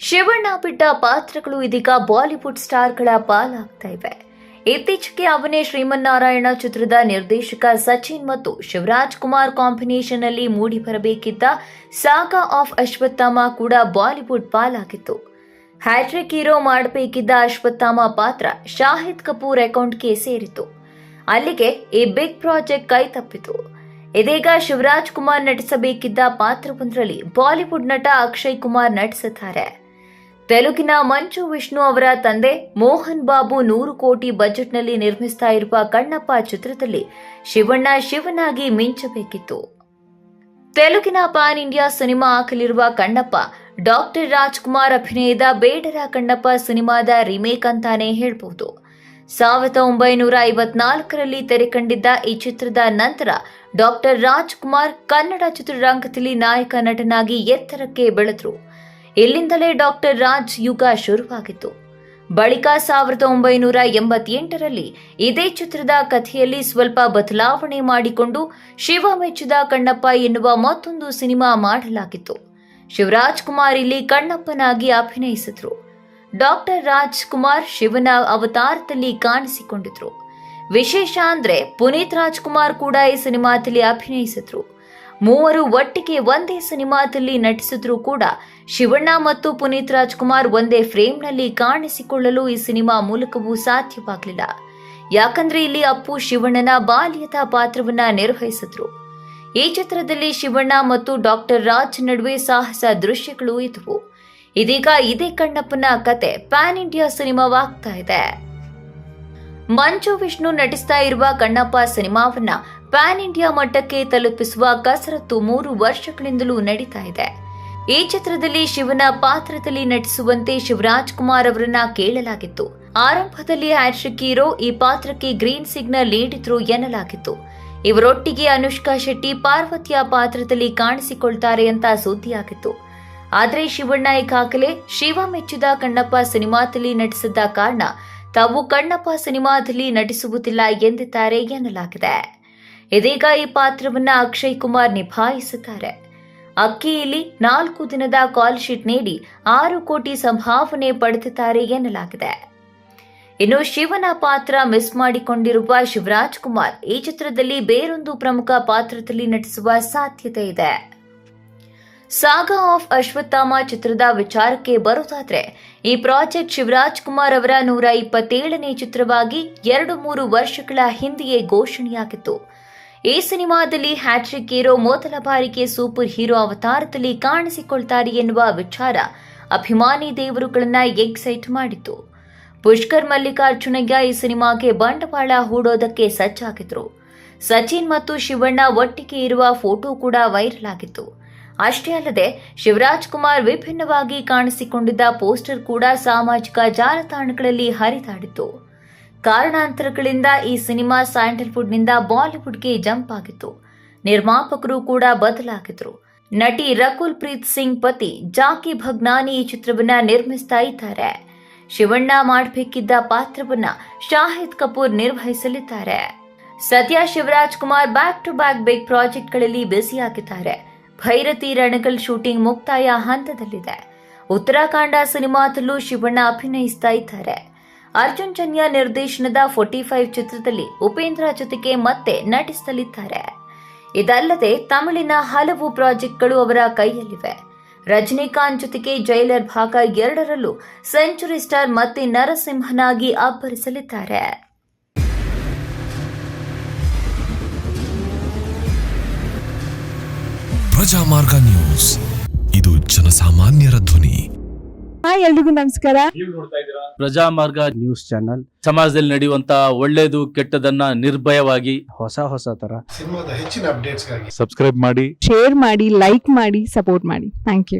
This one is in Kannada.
ಶಿವಣ್ಣ ಬಿಟ್ಟ ಪಾತ್ರಗಳು ಇದೀಗ ಬಾಲಿವುಡ್ ಸ್ಟಾರ್ಗಳ ಪಾಲಾಗ್ತಾ ಇವೆ. ಇತ್ತೀಚೆಗೆ ಅವನೇ ಶ್ರೀಮನ್ನಾರಾಯಣ ಚಿತ್ರದ ನಿರ್ದೇಶಕ ಸಚಿನ್ ಮತ್ತು ಶಿವರಾಜ್ ಕುಮಾರ್ ಕಾಂಬಿನೇಷನ್ ಅಲ್ಲಿ ಮೂಡಿ ಬರಬೇಕಿದ್ದ ಸಾಗಾ ಆಫ್ ಅಶ್ವತ್ಥಾಮ ಕೂಡ ಬಾಲಿವುಡ್ ಪಾಲಾಗಿತ್ತು. ಹ್ಯಾಟ್ರಿಕ್ ಹೀರೋ ಮಾಡಬೇಕಿದ್ದ ಅಶ್ವತ್ಥಾಮ ಪಾತ್ರ ಶಾಹಿದ್ ಕಪೂರ್ ಅಕೌಂಟ್ಗೆ ಸೇರಿತು ಅಲ್ಲಿಗೆ ಈ ಬಿಗ್ ಪ್ರಾಜೆಕ್ಟ್ ಕೈ ತಪ್ಪಿತು. ಇದೀಗ ಶಿವರಾಜ್ ಕುಮಾರ್ ನಟಿಸಬೇಕಿದ್ದ ಪಾತ್ರವೊಂದರಲ್ಲಿ ಬಾಲಿವುಡ್ ನಟ ಅಕ್ಷಯ್ ಕುಮಾರ್ ನಟಿಸಿದ್ದಾರೆ. ತೆಲುಗಿನ ಮಂಚು ವಿಷ್ಣು ಅವರ ತಂದೆ ಮೋಹನ್ ಬಾಬು ನೂರು ಕೋಟಿ ಬಜೆಟ್ನಲ್ಲಿ ನಿರ್ಮಿಸ್ತಾ ಇರುವ ಕಣ್ಣಪ್ಪ ಚಿತ್ರದಲ್ಲಿ ಶಿವಣ್ಣ ಶಿವನಾಗಿ ಮಿಂಚಬೇಕಿತ್ತು. ತೆಲುಗಿನ ಪಾನ್ ಇಂಡಿಯಾ ಸಿನಿಮಾ ಹಾಕಲಿರುವ ಕಣ್ಣಪ್ಪ, ಡಾಕ್ಟರ್ ರಾಜ್ಕುಮಾರ್ ಅಭಿನಯದ ಬೇಡರ ಕಣ್ಣಪ್ಪ ಸಿನಿಮಾದ ರಿಮೇಕ್ ಅಂತಾನೆ ಹೇಳಬಹುದು. ಸಾವಿರದ ಒಂಬೈನೂರ ಐವತ್ನಾಲ್ಕರಲ್ಲಿ ತೆರೆ ಕಂಡಿದ್ದ ಈ ಚಿತ್ರದ ನಂತರ ಡಾಕ್ಟರ್ ರಾಜ್ಕುಮಾರ್ ಕನ್ನಡ ಚಿತ್ರರಂಗದಲ್ಲಿ ನಾಯಕ ನಟನಾಗಿ ಎತ್ತರಕ್ಕೆ ಬೆಳೆದ್ರು. ಇಲ್ಲಿಂದಲೇ ಡಾಕ್ಟರ್ ರಾಜ್ ಯುಗ ಶುರುವಾಗಿತ್ತು. ಬಳಿಕ ಸಾವಿರದ ಒಂಬೈನೂರ ಎಂಬತ್ತೆಂಟರಲ್ಲಿ ಇದೇ ಚಿತ್ರದ ಕಥೆಯಲ್ಲಿ ಸ್ವಲ್ಪ ಬದಲಾವಣೆ ಮಾಡಿಕೊಂಡು ಶಿವ ಮೆಚ್ಚಿದ ಕಣ್ಣಪ್ಪ ಎನ್ನುವ ಮತ್ತೊಂದು ಸಿನಿಮಾ ಮಾಡಲಾಗಿತ್ತು. ಶಿವರಾಜ್ ಕುಮಾರ್ ಇಲ್ಲಿ ಕಣ್ಣಪ್ಪನಾಗಿ ಅಭಿನಯಿಸಿದ್ರು. ಡಾಕ್ಟರ್ ರಾಜ್ ಕುಮಾರ್ ಶಿವನ ಅವತಾರದಲ್ಲಿ ಕಾಣಿಸಿಕೊಂಡಿದ್ರು. ವಿಶೇಷ ಅಂದ್ರೆ ಪುನೀತ್ ರಾಜ್ಕುಮಾರ್ ಕೂಡ ಈ ಸಿನಿಮಾದಲ್ಲಿ ಅಭಿನಯಿಸಿದ್ರು. ಮೂವರು ಒಟ್ಟಿಗೆ ಒಂದೇ ಸಿನಿಮಾದಲ್ಲಿ ನಟಿಸಿದ್ರೂ ಕೂಡ ಶಿವಣ್ಣ ಮತ್ತು ಪುನೀತ್ ರಾಜ್ಕುಮಾರ್ ಒಂದೇ ಫ್ರೇಮ್ನಲ್ಲಿ ಕಾಣಿಸಿಕೊಳ್ಳಲು ಈ ಸಿನಿಮಾ ಮೂಲಕವೂ ಸಾಧ್ಯವಾಗಲಿಲ್ಲ. ಯಾಕಂದ್ರೆ ಇಲ್ಲಿ ಅಪ್ಪು ಶಿವಣ್ಣನ ಬಾಲ್ಯದ ಪಾತ್ರವನ್ನ ನಿರ್ವಹಿಸಿದ್ರು. ಈ ಚಿತ್ರದಲ್ಲಿ ಶಿವಣ್ಣ ಮತ್ತು ಡಾಕ್ಟರ್ ರಾಜ್ ನಡುವೆ ಸಾಹಸ ದೃಶ್ಯಗಳು ಇದ್ವು. ಇದೀಗ ಇದೇ ಕಣ್ಣಪ್ಪನ ಕತೆ ಪ್ಯಾನ್ ಇಂಡಿಯಾ ಸಿನಿಮಾವಾಗ್ತಾ ಇದೆ. ಮಂಜು ವಿಷ್ಣು ನಟಿಸ್ತಾ ಇರುವ ಕಣ್ಣಪ್ಪ ಸಿನಿಮಾವನ್ನ ಪ್ಯಾನ್ ಇಂಡಿಯಾ ಮಟ್ಟಕ್ಕೆ ತಲುಪಿಸುವ ಕಸರತ್ತು ಮೂರು ವರ್ಷಗಳಿಂದಲೂ ನಡೀತಾ ಇದೆ. ಈ ಚಿತ್ರದಲ್ಲಿ ಶಿವನ ಪಾತ್ರದಲ್ಲಿ ನಟಿಸುವಂತೆ ಶಿವರಾಜ್ ಕುಮಾರ್ ಅವರನ್ನ ಕೇಳಲಾಗಿತ್ತು. ಆರಂಭದಲ್ಲಿ ಹ್ಯಾಟ್ರಿಕ್ ಹೀರೋ ಈ ಪಾತ್ರಕ್ಕೆ ಗ್ರೀನ್ ಸಿಗ್ನಲ್ ನೀಡಿದ್ರು ಎನ್ನಲಾಗಿತ್ತು. ಇವರೊಟ್ಟಿಗೆ ಅನುಷ್ಕಾ ಶೆಟ್ಟಿ ಪಾರ್ವತಿಯ ಪಾತ್ರದಲ್ಲಿ ಕಾಣಿಸಿಕೊಳ್ತಾರೆ ಅಂತ ಸುದ್ದಿಯಾಗಿತ್ತು. ಆದರೆ ಶಿವಣ್ಣ ಈಗಾಗಲೇ ಶಿವ ಮೆಚ್ಚಿದ ಕಣ್ಣಪ್ಪ ಸಿನಿಮಾದಲ್ಲಿ ನಟಿಸಿದ್ದ ಕಾರಣ ತಾವು ಕಣ್ಣಪ್ಪ ಸಿನಿಮಾದಲ್ಲಿ ನಟಿಸುವುದಿಲ್ಲ ಎಂದಿದ್ದಾರೆ ಎನ್ನಲಾಗಿದೆ. ಇದೀಗ ಈ ಪಾತ್ರವನ್ನ ಅಕ್ಷಯ್ ಕುಮಾರ್ ಅಕ್ಕಿ ಅಕ್ಕಿಯಲ್ಲಿ ನಾಲ್ಕು ದಿನದ ಕಾಲ್ ಶೀಟ್ ನೀಡಿ ಆರು ಕೋಟಿ ಸಂಭಾವನೆ ಪಡೆದಿದ್ದಾರೆ ಎನ್ನಲಾಗಿದೆ. ಇನ್ನು ಶಿವನ ಪಾತ್ರ ಮಿಸ್ ಮಾಡಿಕೊಂಡಿರುವ ಶಿವರಾಜ್ ಕುಮಾರ್ ಈ ಚಿತ್ರದಲ್ಲಿ ಬೇರೊಂದು ಪ್ರಮುಖ ಪಾತ್ರದಲ್ಲಿ ನಟಿಸುವ ಸಾಧ್ಯತೆ ಇದೆ. ಸಾಗಾ ಆಫ್ ಅಶ್ವತ್ಥಾಮ ಚಿತ್ರದ ವಿಚಾರಕ್ಕೆ ಬರುವುದಾದರೆ ಈ ಪ್ರಾಜೆಕ್ಟ್ ಶಿವರಾಜ್ ಕುಮಾರ್ ಅವರ ನೂರ ಇಪ್ಪತ್ತೇಳನೇ ಚಿತ್ರವಾಗಿ ಎರಡು ಮೂರು ವರ್ಷಗಳ ಹಿಂದೆಯೇ ಘೋಷಣೆಯಾಗಿತ್ತು. ಈ ಸಿನಿಮಾದಲ್ಲಿ ಹ್ಯಾಟ್ರಿಕ್ ಹೀರೋ ಮೊದಲ ಬಾರಿಗೆ ಸೂಪರ್ ಹೀರೋ ಅವತಾರದಲ್ಲಿ ಕಾಣಿಸಿಕೊಳ್ತಾರೆ ಎನ್ನುವ ವಿಚಾರ ಅಭಿಮಾನಿ ದೇವರುಗಳನ್ನ ಎಕ್ಸೈಟ್ ಮಾಡಿತು ಪುಷ್ಕರ್ ಮಲ್ಲಿಕಾರ್ಜುನಯ್ಯ ಈ ಸಿನಿಮಾಗೆ ಬಂಡವಾಳ ಹೂಡೋದಕ್ಕೆ ಸಜ್ಜಾಗಿದ್ರು. ಸಚಿನ್ ಮತ್ತು ಶಿವಣ್ಣ ಒಟ್ಟಿಗೆ ಇರುವ ಫೋಟೋ ಕೂಡ ವೈರಲ್ ಆಗಿತ್ತು. ಅಷ್ಟೇ ಅಲ್ಲದೆ ಶಿವರಾಜ್ ಕುಮಾರ್ ವಿಭಿನ್ನವಾಗಿ ಕಾಣಿಸಿಕೊಂಡಿದ್ದ ಪೋಸ್ಟರ್ ಕೂಡ ಸಾಮಾಜಿಕ ಜಾಲತಾಣಗಳಲ್ಲಿ ಹರಿದಾಡಿತ್ತು. ಕಾರಣಾಂತರಗಳಿಂದ ಈ ಸಿನಿಮಾ ಸ್ಯಾಂಡಲ್ವುಡ್ನಿಂದ ಬಾಲಿವುಡ್ಗೆ ಜಂಪ್ ಆಗಿತ್ತು. ನಿರ್ಮಾಪಕರು ಕೂಡ ಬದಲಾಗಿದ್ರು. ನಟಿ ರಕುಲ್ ಪ್ರೀತ್ ಸಿಂಗ್ ಪತಿ ಜಾಕಿ ಭಗ್ನಾನಿ ಈ ಚಿತ್ರವನ್ನ ನಿರ್ಮಿಸ್ತಾ ಇದ್ದಾರೆ. ಶಿವಣ್ಣ ಮಾಡಬೇಕಿದ್ದ ಪಾತ್ರವನ್ನ ಶಾಹಿದ್ ಕಪೂರ್ ನಿರ್ವಹಿಸಲಿದ್ದಾರೆ. ಸದ್ಯ Shivaraj Kumar back to back big ಪ್ರಾಜೆಕ್ಟ್ಗಳಲ್ಲಿ ಬ್ಯುಸಿಯಾಗಿದ್ದಾರೆ. ಭೈರತಿ ರಣಗಲ್ ಶೂಟಿಂಗ್ ಮುಕ್ತಾಯ ಹಂತದಲ್ಲಿದೆ. ಉತ್ತರಾಖಂಡ ಸಿನಿಮಾದಲ್ಲೂ ಶಿವಣ್ಣ ಅಭಿನಯಿಸ್ತಾ ಇದ್ದಾರೆ. ಅರ್ಜುನ್ ಚನ್ಯ ನಿರ್ದೇಶನದ ಫೋರ್ಟಿ ಫೈವ್ ಚಿತ್ರದಲ್ಲಿ ಉಪೇಂದ್ರ ಜೊತೆಗೆ ಮತ್ತೆ ನಟಿಸಲಿದ್ದಾರೆ. ಇದಲ್ಲದೆ ತಮಿಳಿನ ಹಲವು ಪ್ರಾಜೆಕ್ಟ್ಗಳು ಅವರ ಕೈಯಲ್ಲಿವೆ. ರಜನಿಕಾಂತ್ ಜೊತೆಗೆ ಜೈಲರ್ ಭಾಗ ಎರಡರಲ್ಲೂ ಸೆಂಚುರಿ ಸ್ಟಾರ್ ಮತ್ತೆ ನರಸಿಂಹನಾಗಿ ಅಬ್ಬರಿಸಲಿದ್ದಾರೆ. ಪ್ರಜಾಮಾರ್ಗ ನ್ಯೂಸ್. ಇದು ಜನಸಾಮಾನ್ಯರ ಧ್ವನಿ. ಹಾಯ್ ಎಲ್ರಿಗೂ ನಮಸ್ಕಾರ. ಪ್ರಜಾ ಮಾರ್ಗ ನ್ಯೂಸ್ ಚಾನಲ್. ಸಮಾಜದಲ್ಲಿ ನಡೆಯುವಂತ ಒಳ್ಳೇದು ಕೆಟ್ಟದನ್ನ ನಿರ್ಭಯವಾಗಿ ಹೊಸ ಹೊಸ ತರ. ಸಿನಿಮಾದ ಹೆಚ್ಚಿನ ಅಪ್ಡೇಟ್ಸ್ ಸಬ್ಸ್ಕ್ರೈಬ್ ಮಾಡಿ. ಶೇರ್ ಮಾಡಿ ಲೈಕ್ ಮಾಡಿ ಸಪೋರ್ಟ್ ಮಾಡಿ. Thank you